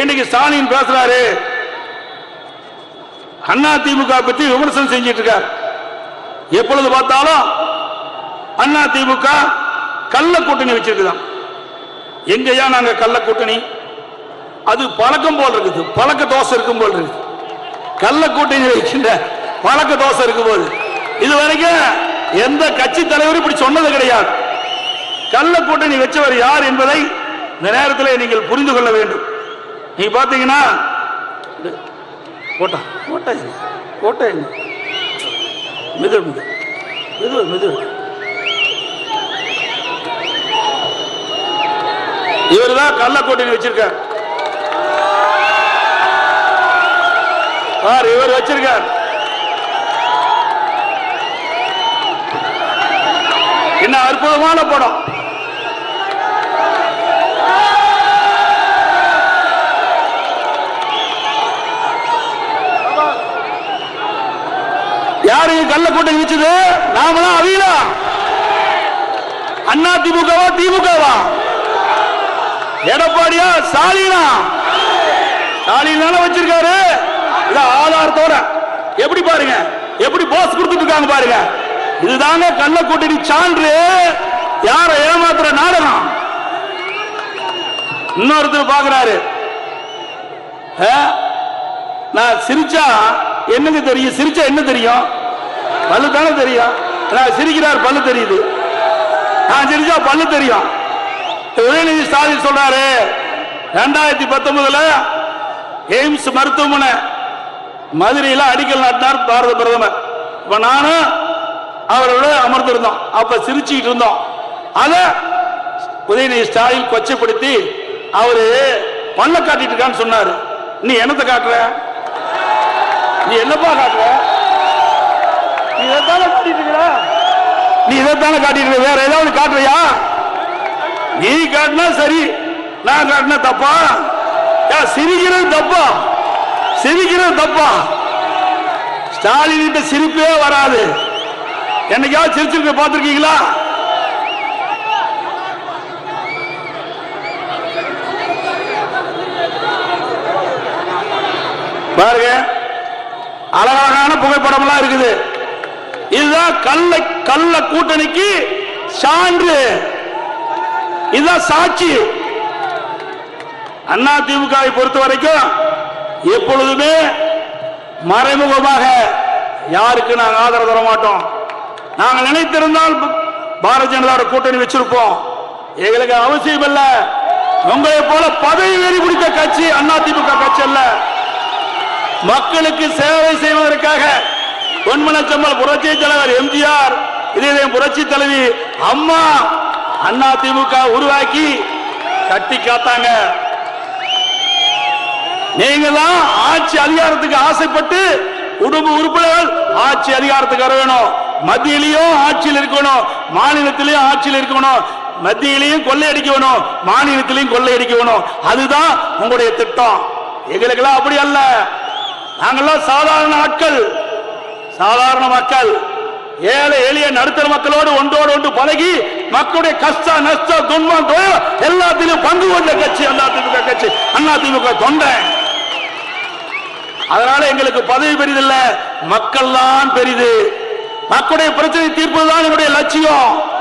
இன்னைக்கு ஸ்டாலின் பேசுறாரு. அண்ணா திமுக பற்றி விமர்சனம் செஞ்சிட்டு இருக்கார். எப்பொழுது பார்த்தாலும் அண்ணா திமுக கள்ள கூட்டணி வச்சிருக்குதான். எங்கயா நாங்க கள்ள கூட்டணி? அது பழக்கம் போல் இருக்குது. பழக்க தோசை இருக்கும் போல் இருக்குது. கள்ள கூட்டணி வைக்கின்ற பழக்க தோசை இருக்கும் போது. இது வரைக்கும் எந்த கட்சி தலைவரும் இப்படி சொன்னது கிடையாது. கள்ள கூட்டணி வச்சவர் யார் என்பதை இந்த நேரத்தில் நீங்கள் புரிந்து கொள்ள வேண்டும். நீ பாத்தீங்கன்னா கோட்டா கோட்டா என்ன? கோட்டா என்ன? மிது மிது மிது மிது இவர் தான் கள்ள வச்சிருக்கார் பார் இவர் வச்சிருக்கார் என்ன அற்புதமான படம் யாரு கள்ள கூட்டணி நாம நாமளா அவியலா? அண்ணா திமுகவா திமுகவா? எடப்பாடியா ஸ்டாலினா? ஸ்டாலின் வச்சிருக்காரு. இது ஆதாரத்தோட எப்படி பாருங்க? எப்படி போஸ் கொடுத்துட்டு இருக்காங்க பாருங்க. இதுதாங்க கள்ள கூட்டணி சான்று. யார ஏமாத்துற நாடகம்? இன்னொருத்தர் பாக்குறாரு. ஆ? நான் சிரிச்சா என்னங்க தெரியும்? சிரிச்சா என்ன தெரியும்? பல்லு தானே தெரியும்? நான் சிரிக்கிறார் பல்லு தெரியுது. நான் சிரிச்சா பல்லு தெரியும். உதயநிதி ஸ்டாலின் சொல்றாரு ரெண்டாயிரத்தி பத்தொன்பதுல எய்ம்ஸ் மருத்துவமனை மதுரையில் அடிக்கல் நாட்டினார் பாரத பிரதமர். இப்ப நானும் அவரோட அமர்ந்திருந்தோம். அப்ப சிரிச்சுக்கிட்டு இருந்தோம். அத உதயநிதி ஸ்டாலின் கொச்சைப்படுத்தி அவரு பல்ல காட்டிட்டு இருக்கான்னு சொன்னாரு. நீ என்னத்தை காட்டுற? நீ என்னப்பா காட்டுற? நீ இதைத்தானே காட்டிட்டு இருக்கிற? நீ இதைத்தானே காட்டிட்டு வேற ஏதாவது காட்டுறியா? நீ காட்டினா சரி நான் காட்டினா தப்பா? ஏன் சிரிக்கிறது தப்பா? சிரிக்கிறது தப்பா? ஸ்டாலின் கிட்ட சிரிப்பே வராது. என்னைக்காவது சிரிச்சிருக்க பார்த்திருக்கீங்களா? பாருங்க. அழகழகான புகைப்படம்லாம் இருக்குது. இதுதான் கள்ள கள்ள கூட்டணிக்கு சான்று. இதுதான் சாட்சி. அண்ணா திமுகவை பொறுத்த வரைக்கும் எப்பொழுதுமே மறைமுகமாக யாருக்கு நாங்கள் ஆதரவு தர மாட்டோம். நாங்கள் நினைத்திருந்தால் பாரதிய ஜனதாவோட கூட்டணி வச்சிருப்போம். எங்களுக்கு அவசியம் இல்லை உங்களை போல பதவி வெறி பிடித்த கட்சி அண்ணா திமுக கட்சி அல்ல. மக்களுக்கு சேவை செய்வதற்காக பொன்மலச்சம்பல் புரட்சி தலைவர் எம்ஜிஆர் இதே புரட்சி தலைவி அம்மா அண்ணா திமுக உருவாக்கி கட்டி காத்தாங்க. நீங்க தான் ஆட்சி அதிகாரத்துக்கு ஆசைப்பட்டு குடும்ப உறுப்பினர்கள் ஆட்சி அதிகாரத்துக்கு வர வேணும். மத்தியிலையும் ஆட்சியில் இருக்கணும் மாநிலத்திலையும் ஆட்சியில் இருக்கணும். மத்தியிலையும் கொள்ளையடிக்க வேணும் மாநிலத்திலையும் கொள்ளையடிக்க வேணும். அதுதான் உங்களுடைய திட்டம். எங்களுக்கெல்லாம் அப்படி அல்ல. நாங்கெல்லாம் சாதாரண ஆட்கள் சாதாரண மக்கள். ஏழை எளிய நடுத்தர மக்களோடு ஒன்றோடு ஒன்று பழகி மக்களுடைய கஷ்ட நஷ்ட துன்பம் எல்லாத்திலும் பங்கு கொண்ட கட்சி அண்ணா திமுக கட்சி. அண்ணா திமுக தொண்டை. அதனால எங்களுக்கு பதவி பெரிதில்லை. மக்கள் தான் பெரிது. மக்களுடைய பிரச்சனை தீர்ப்பதுதான் என்னுடைய லட்சியம்.